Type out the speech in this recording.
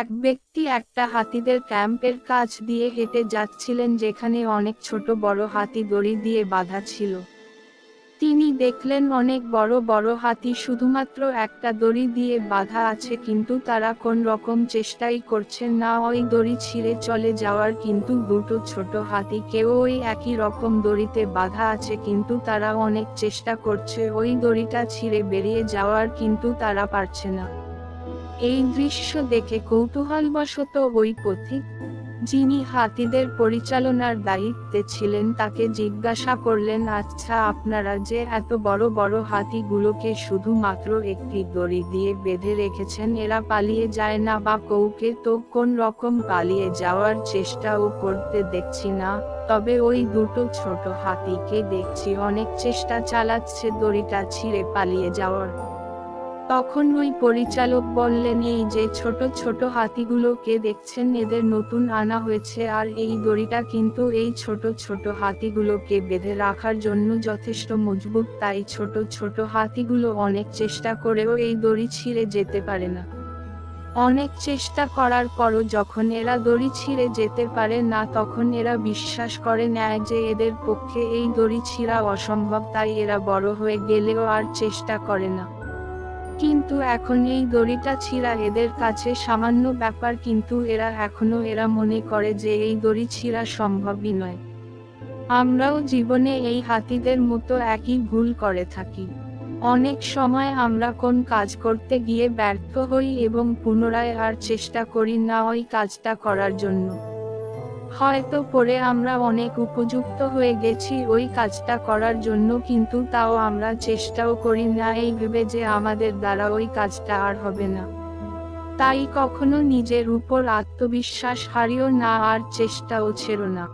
এক ব্যক্তি একটা হাতিদের ক্যাম্পের কাছ দিয়ে হেঁটে যাচ্ছিলেন যেখানে অনেক ছোট বড় হাতি দড়ি দিয়ে বাঁধা ছিল। তিনি দেখলেন অনেক বড় বড় হাতি শুধুমাত্র একটা দড়ি দিয়ে বাধা আছে কিন্তু তারা কোন রকম চেষ্টাই করছেন না ওই দড়ি ছিঁড়ে চলে যাওয়ার কিন্তু দুটো ছোট হাতি কেউ ওই একই রকম দড়িতে বাঁধা আছে কিন্তু তারা অনেক চেষ্টা করছে ওই দড়িটা ছিঁড়ে বেরিয়ে যাওয়ার কিন্তু তারা পারছে না। এই দৃশ্য দেখে কৌতূহলবশত ওই পথিক, যিনি হাতিদের পরিচালনার দায়িত্বে ছিলেন, তাকে জিজ্ঞাসা করলেন আচ্ছা আপনারা যে এত বড় বড় হাতিগুলোকে শুধুমাত্র একটি দড়ি দিয়ে বেঁধে রেখেছেন, এরা পালিয়ে যায় না বা কৌকে তো কোন রকম পালিয়ে যাওয়ার চেষ্টাও করতে দেখছি না। তবে ওই দুটো ছোট হাতিকে দেখছি, অনেক চেষ্টা চালাচ্ছে দড়িটা ছিঁড়ে পালিয়ে যাওয়ার। তখন ওই পরিচালক বললেন, এই যে ছোট ছোট হাতিগুলোকে দেখছেন, এদের নতুন আনা হয়েছে, আর এই দড়িটা কিন্তু এই ছোট ছোট হাতিগুলোকে বেঁধে রাখার জন্য যথেষ্ট মজবুত, তাই ছোট ছোট হাতিগুলো অনেক চেষ্টা করেও এই দড়ি ছিঁড়ে যেতে পারে না। অনেক চেষ্টা করার পরও যখন এরা দড়ি ছিঁড়ে যেতে পারে না, তখন এরা বিশ্বাস করে নেয় যে এদের পক্ষে এই দড়ি ছিঁড়া অসম্ভব, তাই এরা বড় হয়ে গেলেও আর চেষ্টা করে না। কিন্তু এখন এই দড়িটা ছিঁড়া এদের কাছে সামান্য ব্যাপার, কিন্তু এরা এখনও এরা মনে করে যে এই দড়ি ছিঁড়া সম্ভবই নয়। আমরাও জীবনে এই হাতিদের মতো একই ভুল করে থাকি। অনেক সময় আমরা কোন কাজ করতে গিয়ে ব্যর্থ হই এবং পুনরায় আর চেষ্টা করি না ওই কাজটা করার জন্য। হয়তো পরে আমরা অনেক উপযুক্ত হয়ে গেছি ওই কাজটা করার জন্য, কিন্তু তাও আমরা চেষ্টাও করি না এই ভেবে যে আমাদের দ্বারা ওই কাজটা আর হবে না। তাই কখনো নিজের উপর আত্মবিশ্বাস হারিও না আর চেষ্টাও ছেড়ো না।